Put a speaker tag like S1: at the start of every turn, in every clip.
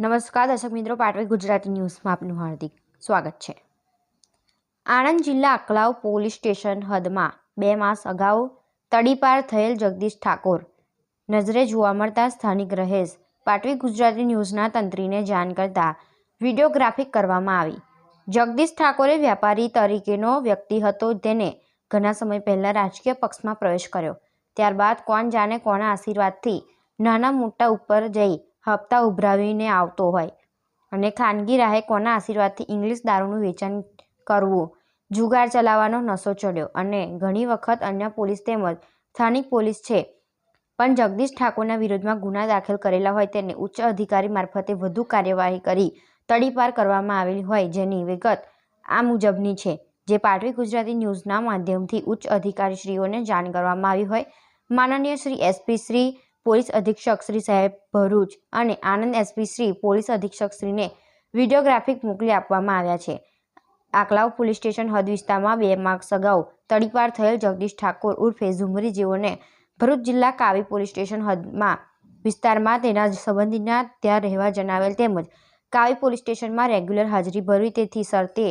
S1: નમસ્કાર દર્શક મિત્રો પાટવી ગુજરાતી ન્યૂઝમાં આપનું હાર્દિક સ્વાગત છે. આણંદ જિલ્લા અકલાવ પોલીસ સ્ટેશન હદમાં બે માસ અગાઉ તડીપાર થયેલ જગદીશ ઠાકોર. નજરે જોવા મળતા સ્થાનિક રહેશ પાટવી ગુજરાતી ન્યૂઝના તંત્રીને જાણ કરતા વિડીયોગ્રાફિક કરવામાં આવી. જગદીશ ઠાકોરે વ્યાપારી તરીકેનો વ્યક્તિ હતો તેને ઘણા સમય પહેલાં રાજકીય પક્ષમાં પ્રવેશ કર્યો. ત્યારબાદ કોણ જાણે કોના આશીર્વાદથી નાના મોટા ઉપર જઈ હપ્તા ઉભરાવીને આવતો હોય. અને ખાનગી રાહે કોના આશીર્વાદથી ઇંગ્લિશ દારૂનું વેચાણ કરવું? જુગાર ચલાવવાનો નશો ચડ્યો અને ઘણી વખત અન્ય પોલીસ તેમજ સ્થાનિક પોલીસ છે. પણ જગદીશ ઠાકોરના વિરોધમાં ગુના દાખલ કરેલા હોય તેને ઉચ્ચ અધિકારી મારફતે વધુ કાર્યવાહી કરી તડીપાર કરવામાં આવેલી હોય જેની વિગત આ મુજબની છે. જે પાટવી ગુજરાતી ન્યૂઝના માધ્યમથી ઉચ્ચ અધિકારીશ્રીઓને જાણ કરવામાં આવી હોય. માનનીય શ્રી એસપી શ્રી પોલીસ અધિક્ષક શ્રી સાહેબ ભરૂચ અને આનંદ એસપી શ્રી પોલીસ અધિક્ષક શ્રીને વિડીયોગ્રાફિક મોકલી આપવામાં આવ્યા છે. આકલાવ પોલીસ સ્ટેશન હદ વિસ્તારમાં બે માર્ક્સ અગાઉ તડીપાર થયેલ જગદીશ ઠાકોર ઉર્ફે ઝુમરી જેઓને ભરૂચ જિલ્લા કાવી પોલીસ સ્ટેશન હદમાં વિસ્તારમાં તેના સંબંધીના ત્યાં રહેવા જણાવેલ તેમજ કાવી પોલીસ સ્ટેશનમાં રેગ્યુલર હાજરી ભરવી તેથી શરતે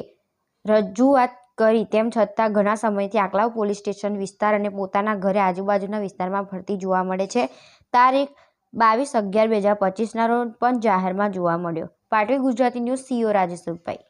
S1: રજૂઆત કરી, તેમ છતાં ઘણા સમયથી આકલાવ પોલીસ સ્ટેશન વિસ્તાર અને પોતાના ઘરે આજુબાજુના વિસ્તારમાં ફરતી જોવા મળે છે. તારીખ બાવીસ અગિયાર બે હજાર પચીસના રોજ પણ જાહેરમાં જોવા મળ્યો. Patvi Gujarati news CEO Rajesh Rupai.